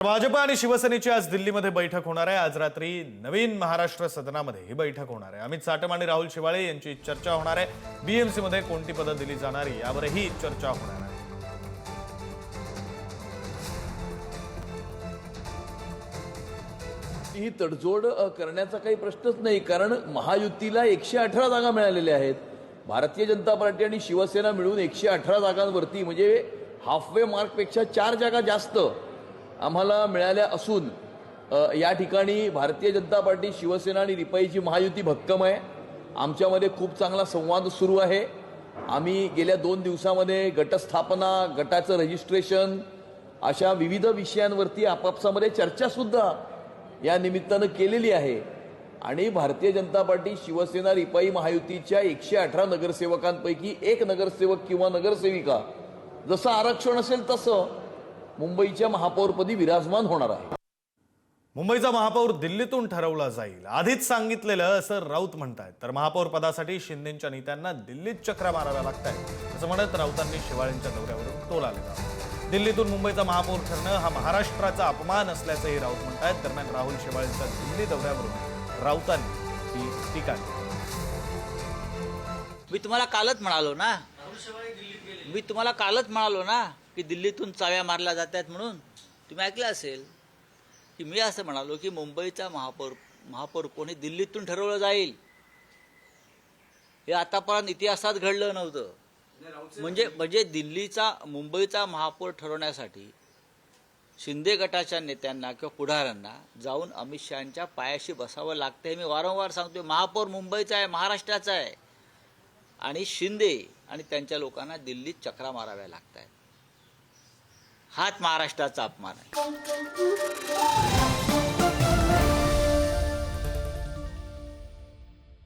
भाजप आणि शिवसेनेची आज दिल्लीमध्ये बैठक होणार आहे. आज रात्री नवीन महाराष्ट्र सदनामध्ये ही बैठक होणार आहे. अमित साटम आणि राहुल शिवाळे यांची चर्चा होणार आहे. बीएमसी मध्ये कोणती पदं दिली जाणार यावरही चर्चा होणार आहे. ही तडजोड करण्याचा काही प्रश्नच नाही कारण महायुतीला एकशे अठरा जागा मिळालेल्या आहेत. भारतीय जनता पार्टी आणि शिवसेना मिळून एकशे अठरा जागांवरती म्हणजे हाफवे मार्कपेक्षा चार जागा जास्त आम्हाला मिळाल्या असून या ठिकाणी भारतीय जनता पार्टी शिवसेना आणि रिपाईची महायुती भक्कम आहे. आमच्यामध्ये खूप चांगला संवाद सुरू आहे. आम्ही गेल्या दोन दिवसामध्ये गटस्थापना गटाचं रजिस्ट्रेशन अशा विविध विषयांवरती आपापसामध्ये चर्चासुद्धा या निमित्तानं केलेली आहे. आणि भारतीय जनता पार्टी शिवसेना रिपाई महायुतीच्या एकशे अठरा नगरसेवकांपैकी एक नगरसेवक किंवा नगरसेविका जसं आरक्षण असेल तसं मुंबईच्या महापौरपदी विराजमान होणार आहे. मुंबईचा महापौर दिल्लीतून ठरवला जाईल. आधीच सांगितलेलं असं राऊत म्हणतायत. तर महापौर पदासाठी शिंदेच्या नेत्यांना दिल्लीत चक्रा माराव्या लागत आहेत असं म्हणत राऊतांनी शिवाळेंच्या दौऱ्यावरून टोल आलेला दिल्लीतून मुंबईचा महापौर ठरणं हा महाराष्ट्राचा अपमान असल्याचंही राऊत म्हणतायत. दरम्यान राहुल शेवाळेंच्या दिल्ली दौऱ्यावरून राऊतांनी ही टीका केली. मी तुम्हाला कालच म्हणालो ना. मी तुम्हाला कालच म्हणालो ना. की दिल्लीतून चाव्या मारल्या जात आहेत म्हणून. तुम्ही ऐकलं असेल की मी असं म्हणालो की मुंबईचा महापौर महापौर कोणी दिल्लीतून ठरवलं जाईल. हे आतापर्यंत इतिहासात घडलं नव्हतं. म्हणजे म्हणजे दिल्लीचा मुंबईचा महापौर ठरवण्यासाठी शिंदे गटाच्या नेत्यांना किंवा पुढाऱ्यांना जाऊन अमित शहाच्या पायाशी बसावं लागतंय. मी वारंवार सांगतोय महापौर मुंबईचा आहे महाराष्ट्राचा आहे. आणि शिंदे आणि त्यांच्या लोकांना दिल्लीत चक्रा माराव्या लागत आहेत हाच महाराष्ट्राचा अपमान आहे.